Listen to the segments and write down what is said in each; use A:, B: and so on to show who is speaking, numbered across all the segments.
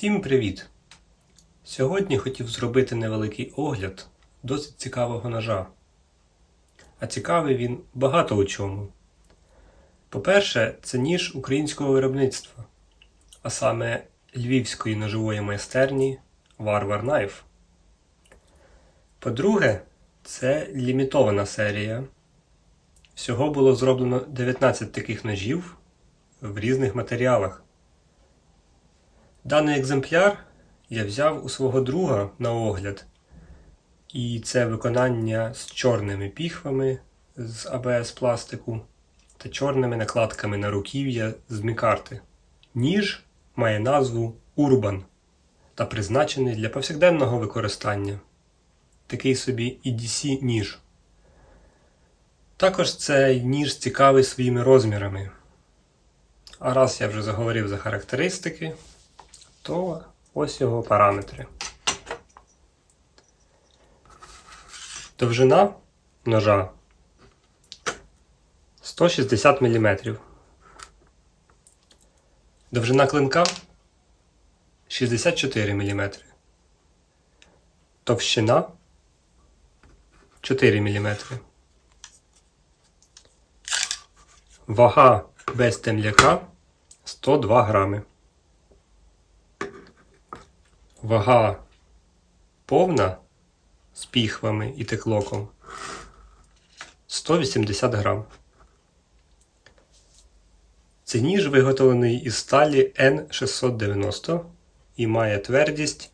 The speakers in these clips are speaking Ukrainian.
A: Всім привіт! Сьогодні хотів зробити невеликий огляд досить цікавого ножа. А цікавий він багато у чому. По-перше, це ніж українського виробництва, а саме львівської ножової майстерні Warwar Knife. По-друге, це лімітована серія. Всього було зроблено 19 таких ножів в різних матеріалах. Даний екземпляр я взяв у свого друга на огляд, і це виконання з чорними піхвами з АБС пластику та чорними накладками на руків'я з мікарти. Ніж має назву Urban та призначений для повсякденного використання. Такий собі EDC ніж. Також цей ніж цікавий своїми розмірами. А раз я вже заговорив за характеристики, то ось його параметри. Довжина ножа 160 мм. Довжина клинка 64 мм. Товщина 4 мм. Вага без темляка 102 грами. Вага повна з піхвами і теклоком 180 грам. Цей ніж виготовлений із сталі N690 і має твердість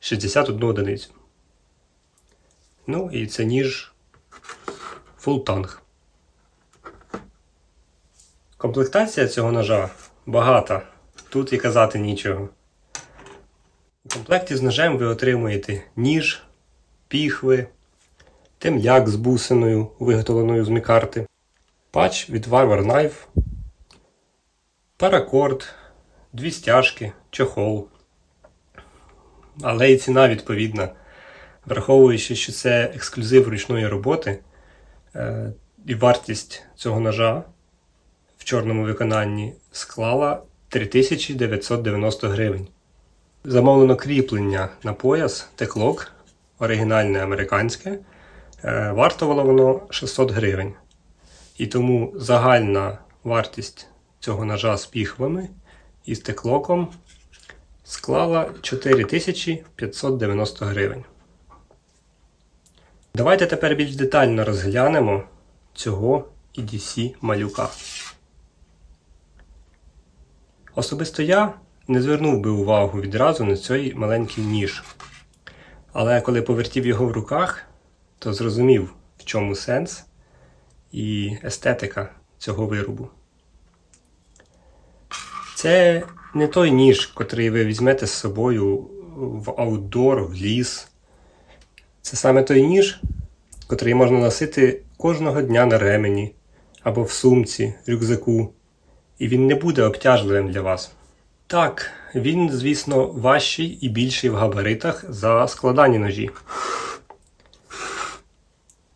A: 61 одиницю. Ну і це ніж фултанг. Комплектація цього ножа багата. Тут і казати нічого. Комплекті з ножем ви отримуєте ніж, піхви, темляк з бусиною, виготовленою з мікарти, патч від Warwar Knife, паракорд, дві стяжки, чохол. Але і ціна відповідна. Враховуючи, що це ексклюзив ручної роботи е, і вартість цього ножа в чорному виконанні склала 3990 гривень. Замовлено кріплення на пояс теклок, оригінальне американське. Е, Вартувало воно 600 гривень. І тому загальна вартість цього ножа з піхвами і з теклоком склала 4590 гривень. Давайте тепер більш детально розглянемо цього EDC малюка. Особисто я не звернув би увагу відразу на цей маленький ніж. Але коли повертів його в руках, то зрозумів, в чому сенс і естетика цього виробу. Це не той ніж, котрий ви візьмете з собою в аутдор, в ліс. Це саме той ніж, котрий можна носити кожного дня на ремені або в сумці, рюкзаку, і він не буде обтяжливим для вас. Так, він, звісно, важчий і більший в габаритах за складані ножі.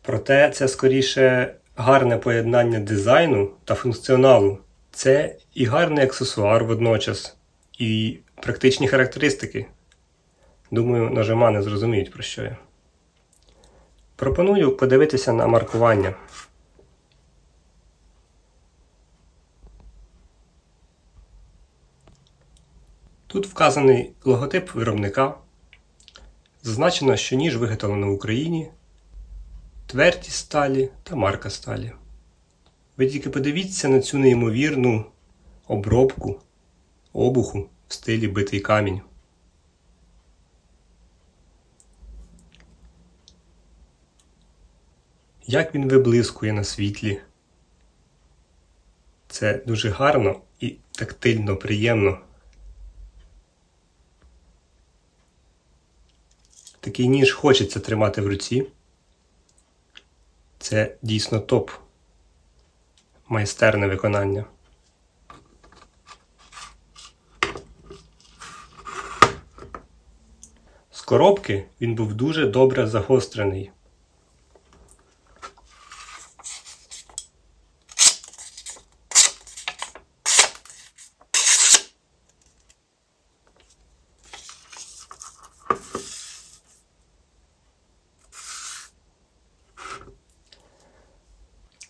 A: Проте це скоріше гарне поєднання дизайну та функціоналу. Це і гарний аксесуар водночас, і практичні характеристики. Думаю, нажима не зрозуміють про що я. Пропоную подивитися на маркування. Тут вказаний логотип виробника. Зазначено, що ніж виготовлено в Україні, твердість сталі та марка сталі. Ви тільки подивіться на цю неймовірну обробку обуху в стилі битий камінь. Як він виблискує на світлі. Це дуже гарно і тактильно приємно. Такий ніж хочеться тримати в руці. Це дійсно топ. Майстерне виконання. З коробки він був дуже добре загострений.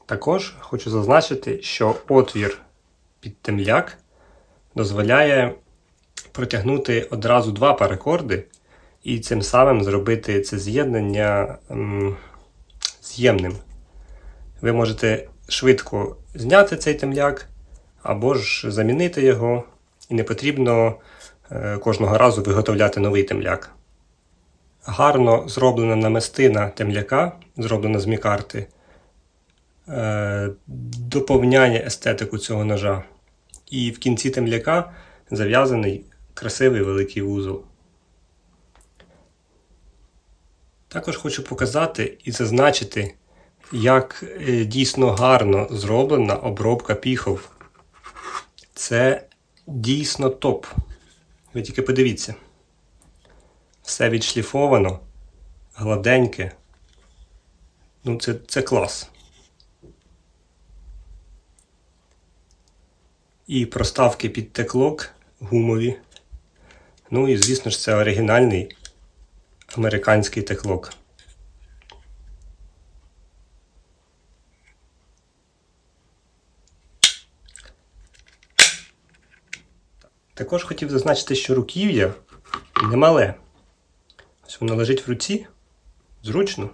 A: Також хочу зазначити, що отвір під темляк дозволяє протягнути одразу два паракорди і цим самим зробити це з'єднання з'ємним. Ви можете швидко зняти цей темляк або ж замінити його, і не потрібно е, кожного разу виготовляти новий темляк. Гарно зроблена намистина темляка, зроблена з мікарти, доповняє естетику цього ножа. І в кінці темляка зав'язаний красивий великий вузол. Також хочу показати і зазначити, як е, дійсно гарно зроблена обробка піхов. Це дійсно топ. Ви тільки подивіться. Все відшліфовано, гладеньке. Ну, це, це клас. І проставки під теклок гумові. Ну і, звісно ж, це оригінальний американський теклок. Також хотів зазначити, що руків'я немале. Ось воно лежить в руці. Зручно.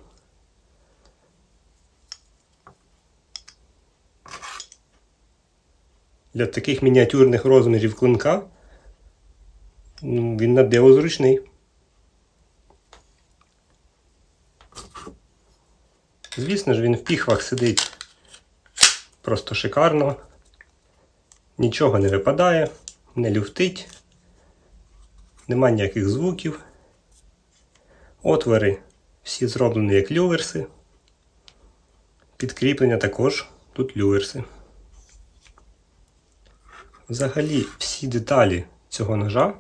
A: Для таких мініатюрних розмірів клинка ну, він на диво зручний. Звісно ж, він в піхвах сидить просто шикарно. Нічого не випадає, не люфтить, нема ніяких звуків. Отвори всі зроблені як люверси. Підкріплення також тут люверси. Взагалі, всі деталі цього ножа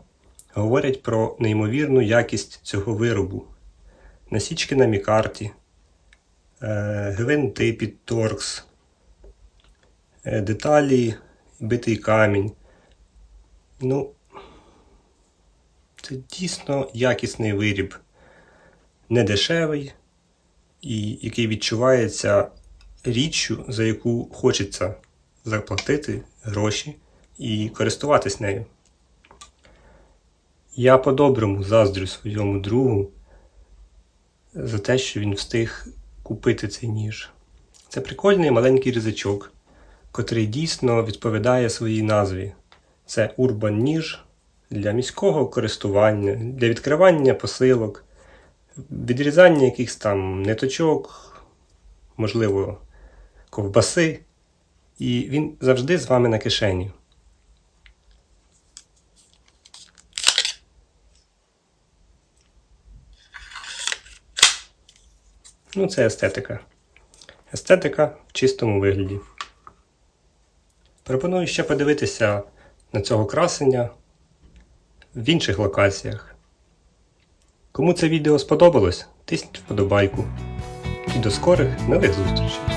A: говорять про неймовірну якість цього виробу. Насічки на мікарті, е, гвинти під торкс, е, деталі, битий камінь. Ну, це дійсно якісний виріб, не дешевий і який відчувається річчю, за яку хочеться заплатити гроші і користуватись нею. Я по-доброму заздрю своєму другу за те, що він встиг купити цей ніж. Це прикольний маленький різачок, котрий дійсно відповідає своїй назві. Це урбан ніж для міського користування, для відкривання посилок, відрізання якихось там ниточок, можливо, ковбаси. І він завжди з вами на кишені. Ну, це естетика. Естетика в чистому вигляді. Пропоную ще подивитися на цього красення в інших локаціях. Кому це відео сподобалось, тисніть вподобайку. І до скорих нових зустрічей!